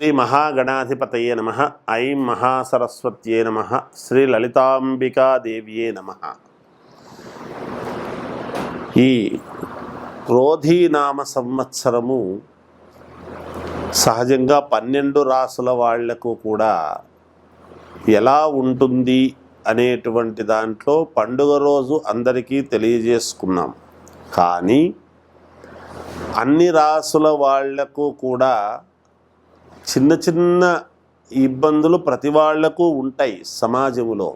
శ్రీ మహాగణాధిపతయే నమ. ఐం మహాసరస్వత్యే నమ. శ్రీ లలితాంబికాదేవ్యే నమ. ఈ క్రోధీనామ సంవత్సరము సహజంగా పన్నెండు రాసుల వాళ్ళకు కూడా ఎలా ఉంటుంది అనేటువంటి దాంట్లో పండుగ రోజు అందరికీ తెలియజేసుకున్నాం. కానీ అన్ని రాసుల వాళ్ళకు కూడా చిన్న చిన్న ఇబ్బందులు ప్రతి వాళ్ళకు ఉంటాయి సమాజంలో.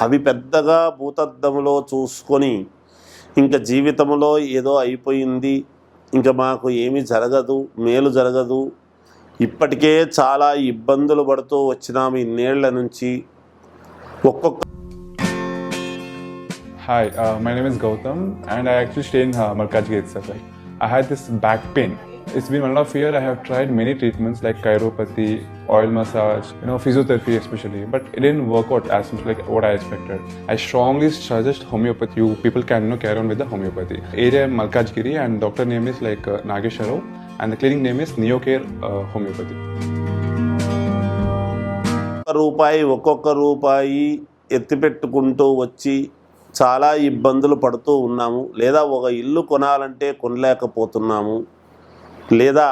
అవి పెద్దగా భూతద్దములో చూసుకొని ఇంకా జీవితంలో ఏదో అయిపోయింది ఇంకా మాకు ఏమీ జరగదు మేలు జరగదు. ఇప్పటికే చాలా ఇబ్బందులు పడుతూ వచ్చినాము ఇన్నేళ్ళ నుంచి. ఒక్కొక్క hi my name is Gautam and I actually stay in Markaz gate sir I had this back pain. It's been one and a half year. I have tried many treatments like chiropathy, oil massage, you know, physiotherapy especially, but it didn't work out as much like what I expected. I strongly suggest homeopathy. You people can you know, carry on with the homeopathy. Area Malkajgiri, and doctor name is like uh, Nagesharov, and the clinic name is Neocare uh, Homeopathy. ఒక్క రూపాయి ఒక్కొక్క రూపాయి ఎత్తిపెట్టుకుంటూ వచ్చి చాలా ఇబ్బందులు పడుతూ ఉన్నాము లేదా ఒక ఇల్లు కొనాలంటే కొనలేకపోతున్నాము లేదా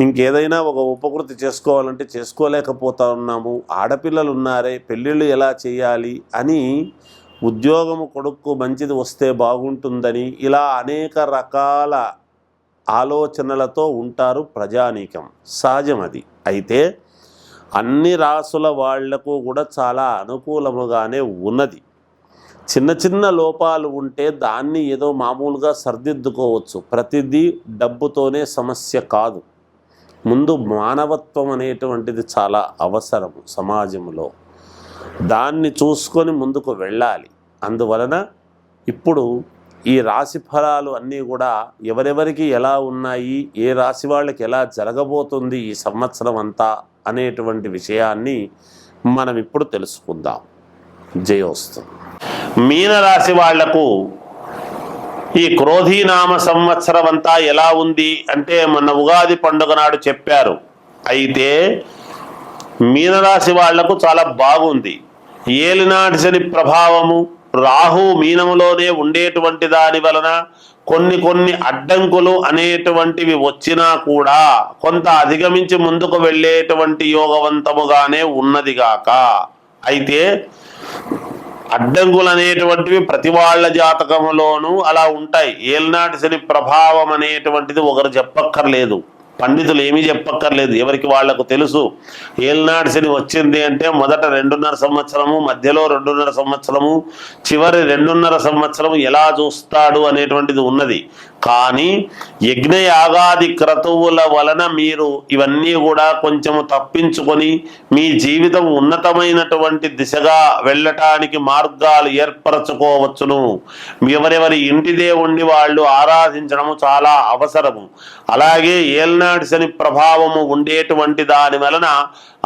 ఇంకేదైనా ఒక ఉపకృతి చేసుకోవాలంటే చేసుకోలేకపోతా ఉన్నాము ఆడపిల్లలు ఉన్నారే పెళ్ళిళ్ళు ఎలా చేయాలి అని ఉద్యోగము కొడుకు మంచిది వస్తే బాగుంటుందని ఇలా అనేక రకాల ఆలోచనలతో ఉంటారు ప్రజానీకం. సహజం అది అయితే అన్ని రాసుల వాళ్ళకు కూడా చాలా అనుకూలముగానే ఉన్నది. చిన్న చిన్న లోపాలు ఉంటే దాన్ని ఏదో మామూలుగా సర్దిద్దుకోవచ్చు. ప్రతిదీ డబ్బుతోనే సమస్య కాదు. ముందు మానవత్వం అనేటువంటిది చాలా అవసరం సమాజంలో. దాన్ని చూసుకొని ముందుకు వెళ్ళాలి. అందువలన ఇప్పుడు ఈ రాశి ఫలాలు అన్నీ కూడా ఎవరెవరికి ఎలా ఉన్నాయి ఏ రాశి వాళ్ళకి ఎలా జరగబోతుంది ఈ సంవత్సరం అంతా అనేటువంటి విషయాన్ని మనం ఇప్పుడు తెలుసుకుందాం. జయోస్తు. మీనరాశి వాళ్ళకు ఈ క్రోధీనామ సంవత్సరం అంతా ఎలా ఉంది అంటే మొన్న ఉగాది పండుగ నాడు చెప్పారు. అయితే మీనరాశి వాళ్ళకు చాలా బాగుంది. ఏలినాటి శని ప్రభావము రాహు మీనములోనే ఉండేటువంటి దాని వలన కొన్ని కొన్ని అడ్డంకులు అనేటువంటివి వచ్చినా కూడా కొంత అధిగమించి ముందుకు వెళ్ళేటువంటి యోగవంతముగానే ఉన్నదిగాక అయితే అడ్డంకులు అనేటువంటివి ప్రతి వాళ్ళ జాతకంలోనూ అలా ఉంటాయి. ఏల్నాటి శని ప్రభావం అనేటువంటిది ఒకరు చెప్పక్కర్లేదు. పండితులు ఏమీ చెప్పక్కర్లేదు. ఎవరికి వాళ్ళకు తెలుసు. ఏలినాటి శని వచ్చింది అంటే మొదట రెండున్నర సంవత్సరము మధ్యలో రెండున్నర సంవత్సరము చివరి రెండున్నర సంవత్సరము ఎలా చూస్తాడు అనేటువంటిది ఉన్నది. కానీ యజ్ఞయాగాది క్రతువుల వలన మీరు ఇవన్నీ కూడా కొంచెము తప్పించుకొని మీ జీవితం ఉన్నతమైనటువంటి దిశగా వెళ్ళటానికి మార్గాలు ఏర్పరచుకోవచ్చును. ఎవరెవరి ఇంటి దేవుణ్ణి వాళ్ళు ఆరాధించడము చాలా అవసరము. అలాగే ఏల్నాటి శని ప్రభావము ఉండేటువంటి దాని వలన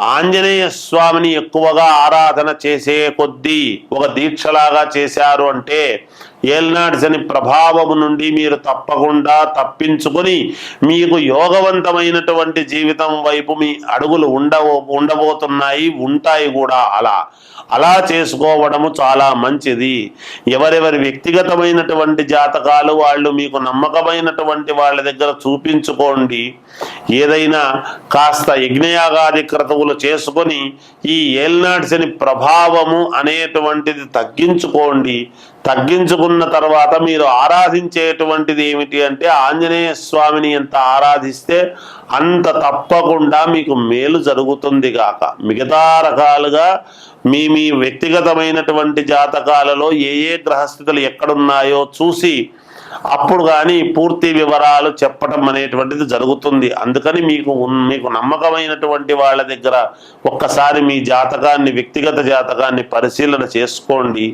ఆంజనేయ స్వామిని ఎక్కువగా ఆరాధన చేసే కొద్దీ ఒక దీక్షలాగా చేశారు అంటే ఏల్నాడ్సని ప్రభావము నుండి మీరు తప్పకుండా తప్పించుకొని మీకు యోగవంతమైనటువంటి జీవితం వైపు మీ అడుగులు ఉండవో ఉండబోతున్నాయి ఉంటాయి కూడా అలా. అలా చేసుకోవడము చాలా మంచిది. ఎవరెవరి వ్యక్తిగతమైనటువంటి జాతకాలు వాళ్ళు మీకు నమ్మకమైనటువంటి వాళ్ళ దగ్గర చూపించుకోండి. ఏదైనా కాస్త యజ్ఞయాగాది క్రతువులు చేసుకొని ఈ ఏల్నాడ్సిని ప్రభావము అనేటువంటిది తగ్గించుకోండి. తగ్గించుకున్న తర్వాత మీరు ఆరాధించేటువంటిది ఏమిటి అంటే ఆంజనేయ స్వామిని ఎంత ఆరాధిస్తే అంత తప్పకుండా మీకు మేలు జరుగుతుంది కాక మిగతా రకాలుగా మీ మీ వ్యక్తిగతమైనటువంటి జాతకాలలో ఏ ఏ గ్రహస్థితులు ఎక్కడున్నాయో చూసి అప్పుడు కానీ పూర్తి వివరాలు చెప్పటం అనేటువంటిది జరుగుతుంది. అందుకని మీకు మీకు నమ్మకమైనటువంటి వాళ్ళ దగ్గర ఒక్కసారి మీ జాతకాన్ని వ్యక్తిగత జాతకాన్ని పరిశీలన చేసుకోండి.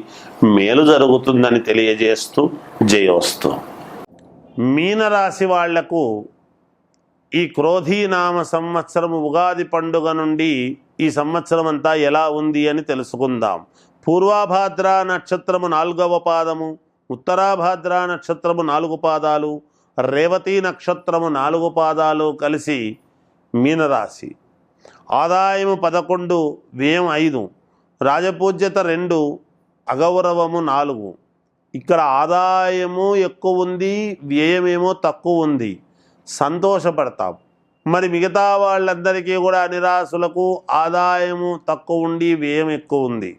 మేలు జరుగుతుందని తెలియజేస్తూ జయోస్తు మీనరాశి వాళ్ళకు ఈ క్రోధీనామ సంవత్సరము ఉగాది పండుగ నుండి ఈ సంవత్సరం అంతా ఎలా ఉంది అని తెలుసుకుందాం. పూర్వాభాద్ర నక్షత్రము నాలుగవ పాదము. ఉత్తరాభాద్ర నక్షత్రము నాలుగు పాదాలు రేవతి నక్షత్రము నాలుగు పాదాలు కలిసి మీనరాశి. ఆదాయము పదకొండు వ్యయం ఐదు రాజపూజ్యత రెండు అగౌరవము నాలుగు. ఇక్కడ ఆదాయము ఎక్కువ ఉంది వ్యయమేమో తక్కువ ఉంది. సంతోషపడతాం. మరి మిగతా వాళ్ళందరికీ కూడా నిరాశులకు ఆదాయము తక్కువ ఉండి వ్యయం ఎక్కువ ఉంది.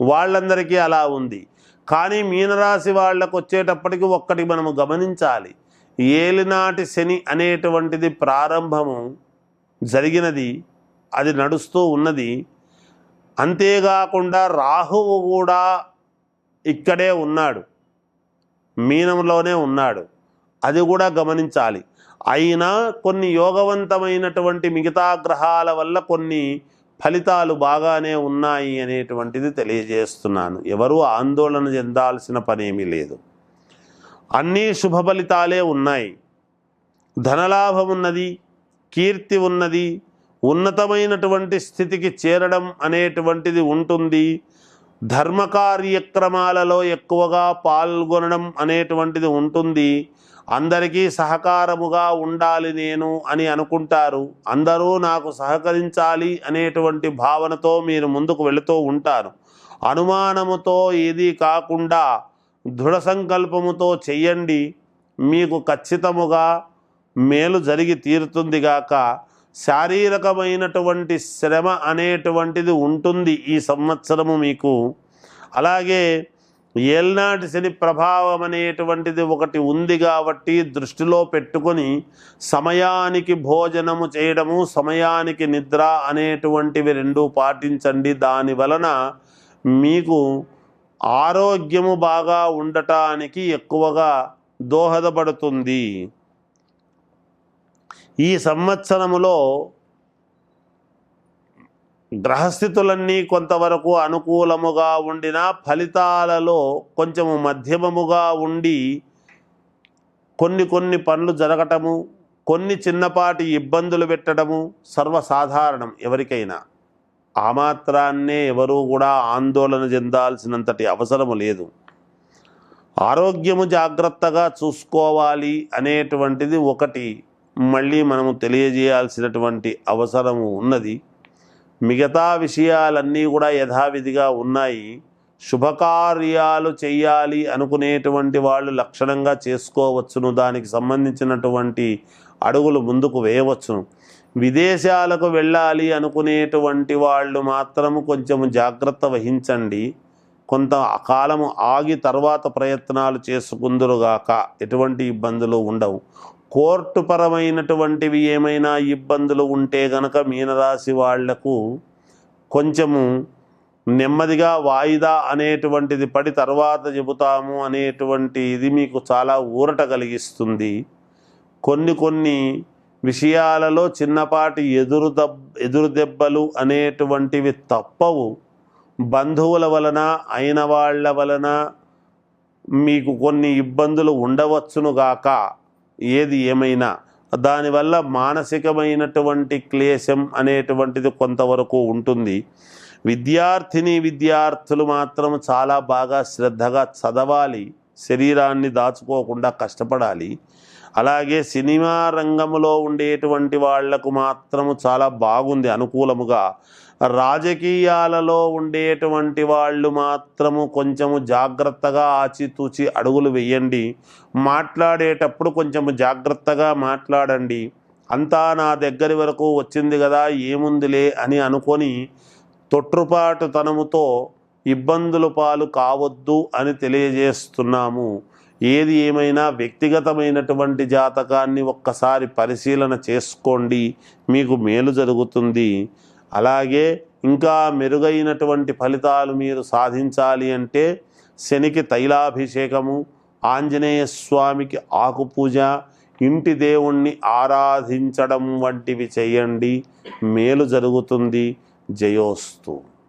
వాళ్ళందరికీ అలా ఉంది. కానీ మీనరాశి వాళ్ళకు వచ్చేటప్పటికి ఒక్కటి మనము గమనించాలి. ఏలినాటి శని అనేటువంటిది ప్రారంభము జరిగినది అది నడుస్తూ ఉన్నది. అంతేకాకుండా రాహువు కూడా ఇక్కడే ఉన్నాడు. మీనంలోనే ఉన్నాడు. అది కూడా గమనించాలి. అయినా కొన్ని యోగవంతమైనటువంటి మిగతా గ్రహాల వల్ల కొన్ని ఫలితాలు బాగానే ఉన్నాయి అనేటువంటిది తెలియజేస్తున్నాను. ఎవరూ ఆందోళన చెందాల్సిన పనేమీ లేదు. అన్నీ శుభ ఫలితాలే ఉన్నాయి. ధనలాభం ఉన్నది కీర్తి ఉన్నది ఉన్నతమైనటువంటి స్థితికి చేరడం అనేటువంటిది ఉంటుంది. ధర్మ కార్యక్రమాలలో ఎక్కువగా పాల్గొనడం అనేటువంటిది ఉంటుంది. అందరికీ సహకారముగా ఉండాలి నేను అని అనుకుంటారు. అందరూ నాకు సహకరించాలి అనేటువంటి భావనతో మీరు ముందుకు వెళుతూ ఉంటారు. అనుమానముతో ఏది కాకుండా దృఢ సంకల్పముతో చెయ్యండి. మీకు ఖచ్చితముగా మేలు జరిగి తీరుతుంది గాక. శారీరకమైనటువంటి శ్రమ అనేటువంటిది ఉంటుంది ఈ సంవత్సరము మీకు. అలాగే ఏల్నాటి శని ప్రభావం అనేటువంటిది ఒకటి ఉంది కాబట్టి దృష్టిలో పెట్టుకొని సమయానికి భోజనము చేయడము సమయానికి నిద్ర అనేటువంటివి రెండు పాటించండి. దాని వలన మీకు ఆరోగ్యము బాగా ఉండటానికి ఎక్కువగా దోహదపడుతుంది. ఈ సంవత్సరములో గ్రహస్థితులన్నీ కొంతవరకు అనుకూలముగా ఉండినా ఫలితాలలో కొంచెము మధ్యమముగా ఉండి కొన్ని కొన్ని పనులు జరగటము కొన్ని చిన్నపాటి ఇబ్బందులు పెట్టడము సర్వసాధారణం ఎవరికైనా. ఆ మాత్రాన్నే ఎవరూ కూడా ఆందోళన చెందాల్సినంతటి అవసరము లేదు. ఆరోగ్యము జాగ్రత్తగా చూసుకోవాలి అనేటువంటిది ఒకటి మళ్ళీ మనము తెలియజేయాల్సినటువంటి అవసరము ఉన్నది. మిగతా విషయాలన్నీ కూడా యథావిధిగా ఉన్నాయి. శుభకార్యాలు చేయాలి అనుకునేటువంటి వాళ్ళు లక్షణంగా చేసుకోవచ్చును. దానికి సంబంధించినటువంటి అడుగులు ముందుకు వేయవచ్చును. విదేశాలకు వెళ్ళాలి అనుకునేటువంటి వాళ్ళు మాత్రము కొంచెం జాగ్రత్త వహించండి. కొంత కాలము ఆగి తర్వాత ప్రయత్నాలు చేసుకుందురుగాక ఎటువంటి ఇబ్బందులు ఉండవు. కోర్టు పరమైనటువంటివి ఏమైనా ఇబ్బందులు ఉంటే గనక మీనరాశి వాళ్ళకు కొంచెము నెమ్మదిగా వాయిదా అనేటువంటిది పడి తర్వాత చెబుతాము అనేటువంటి ఇది మీకు చాలా ఊరట కలిగిస్తుంది. కొన్ని కొన్ని విషయాలలో చిన్నపాటి ఎదురు దబ్ ఎదురు దెబ్బలు అనేటువంటివి తప్పవు. బంధువుల వలన అయిన వాళ్ళ వలన మీకు కొన్ని ఇబ్బందులు ఉండవచ్చునుగాక ఏది ఏమైనా. దానివల్ల మానసికమైనటువంటి క్లేశం అనేటువంటిది కొంతవరకు ఉంటుంది. విద్యార్థిని విద్యార్థులు మాత్రం చాలా బాగా శ్రద్ధగా చదవాలి. శరీరాన్ని దాచుకోకుండా కష్టపడాలి. అలాగే సినిమా రంగంలో ఉండేటువంటి వాళ్ళకు మాత్రము చాలా బాగుంది అనుకూలముగా. రాజకీయాలలో ఉండేటువంటి వాళ్ళు మాత్రము కొంచెము జాగ్రత్తగా ఆచితూచి అడుగులు వేయండి. మాట్లాడేటప్పుడు కొంచెము జాగ్రత్తగా మాట్లాడండి. అంతా నా దగ్గరి వరకు వచ్చింది కదా ఏముందిలే అని అనుకొని తొట్టుపాటుతనముతో ఇబ్బందుల ఇబ్బందులు పాలు కావద్దు అని తెలియజేస్తున్నాము. ఏది ఏమైనా వ్యక్తిగతమైనటువంటి జాతకాన్ని ఒక్కసారి పరిశీలన చేసుకోండి. మీకు మేలు జరుగుతుంది. అలాగే ఇంకా మెరుగైనటువంటి ఫలితాలు మీరు సాధించాలి అంటే శనికి తైలాభిషేకము ఆంజనేయ స్వామికి ఆకుపూజ ఇంటి దేవుణ్ణి ఆరాధించడం వంటివి చేయండి. మేలు జరుగుతుంది. జయోస్తు.